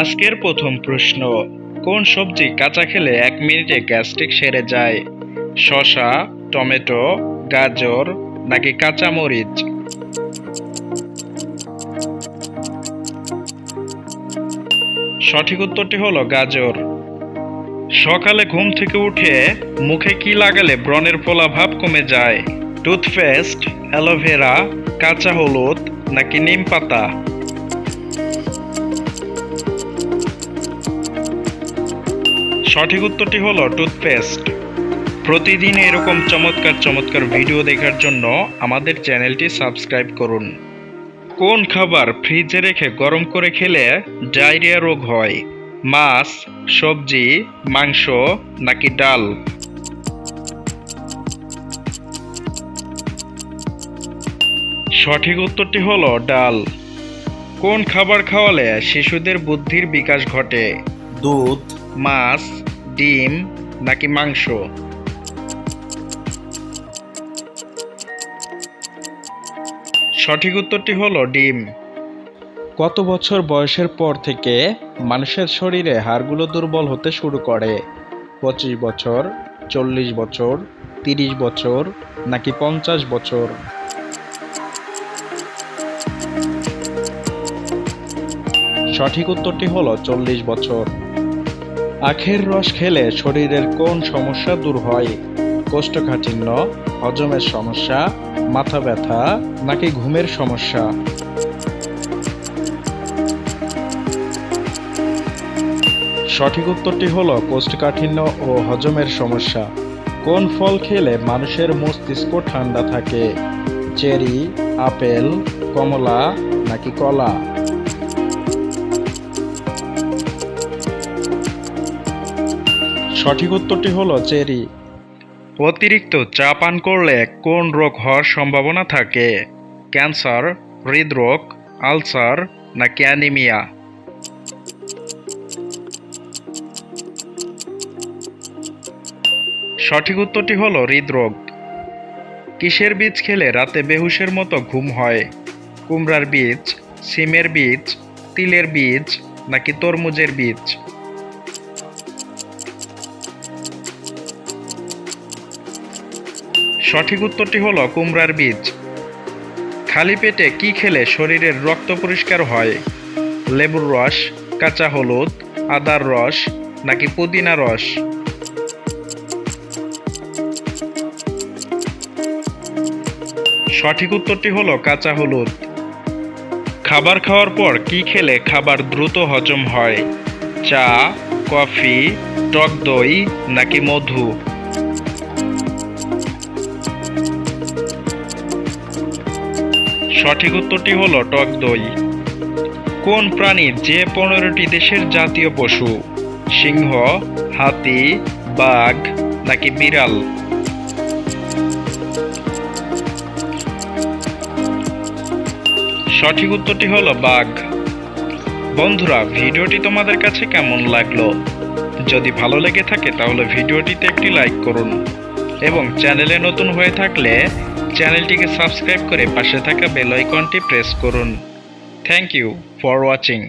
আজকের প্রথম প্রশ্ন, কোন সবজি কাঁচা খেলে এক মিনিটে গ্যাস্ট্রিক সেরে যায়? শশা টমেটো, গাজর নাকি কাঁচা মরিচ সঠিক উত্তরটি হলো গাজর। সকালে ঘুম থেকে উঠে মুখে কি লাগালে ব্রণের ভাব কমে যায়? টুথপেস্ট, অ্যালোভেরা, কাঁচা হলুদ নাকি নিম পাতা? সঠিক উত্তরটি হলো টুথপেস্ট। প্রতিদিন এরকম চমৎকার চমৎকার ভিডিও দেখার জন্য আমাদের চ্যানেলটি সাবস্ক্রাইব করুন। কোন খাবার ফ্রিজে রেখে গরম করে খেলে ডায়রিয়া রোগ হয়? মাছ, সবজি, মাংস নাকি ডাল? সঠিক উত্তরটি হলো ডাল। কোন খাবার খাওয়ালে শিশুদের বুদ্ধির বিকাশ ঘটে? দুধ, মাছ ডিম নাকি মাংস? সঠিক উত্তরটি হলো ডিম। কত বছর বয়সের পর থেকে মানুষের শরীরে হাড়গুলো দুর্বল হতে শুরু করে? পঁচিশ বছর, চল্লিশ বছর, তিরিশ বছর, নাকি পঞ্চাশ বছর? সঠিক উত্তরটি হলো চল্লিশ বছর। আখের রস খেলে শরীরের কোন সমস্যা দূর হয়? কোষ্ঠকাঠিন্য, হজমের সমস্যা, মাথা ব্যথা, নাকি ঘুমের সমস্যা? সঠিক উত্তরটি হল কোষ্ঠকাঠিন্য ও হজমের সমস্যা। কোন ফল খেলে মানুষের মস্তিষ্ক ঠান্ডা থাকে? চেরি, আপেল, কমলা, নাকি কলা? সঠিক উত্তরটি হলো চেরি। অতিরিক্ত চা পান করলে কোন রোগ হওয়ার সম্ভাবনা থাকে? ক্যান্সার, হৃদরোগ, আলসার নাকি অ্যানিমিয়া? সঠিক উত্তরটি হলো হৃদরোগ। কিসের বীজ খেলে রাতে বেহুশের মতো ঘুম হয়? কুমড়ার বীজ, সিমের বীজ, তিলের বীজ নাকি তরমুজের বীজ? সঠিক উত্তরটি হলো কুমড়ার বীজ। খালি পেটে কি খেলে শরীরের রক্ত পরিষ্কার হয়? লেবুর রস, কাঁচা হলুদ, আদার রস নাকি পুদিনা রস? সঠিক উত্তরটি হলো কাঁচা হলুদ। খাবার খাওয়ার পর কি খেলে খাবার দ্রুত হজম হয়? চা, কফি, টক দই নাকি মধু? সঠিক উত্তরটি হলো টক দই। কোন প্রাণী যে পনেরোটি দেশের জাতীয় পশু? সিংহ, হাতি, বাঘ নাকি বিড়াল? সঠিক উত্তরটি হলো বাঘ। বন্ধুরা, ভিডিওটি তোমাদের কাছে কেমন লাগল? যদি ভালো লেগে থাকে তাহলে ভিডিওটিতে একটি লাইক করুন এবং চ্যানেলে নতুন হয়ে থাকলে চ্যানেলটিকে সাবস্ক্রাইব করে পাশে থাকা বেল আইকনটি প্রেস করুন। Thank you for watching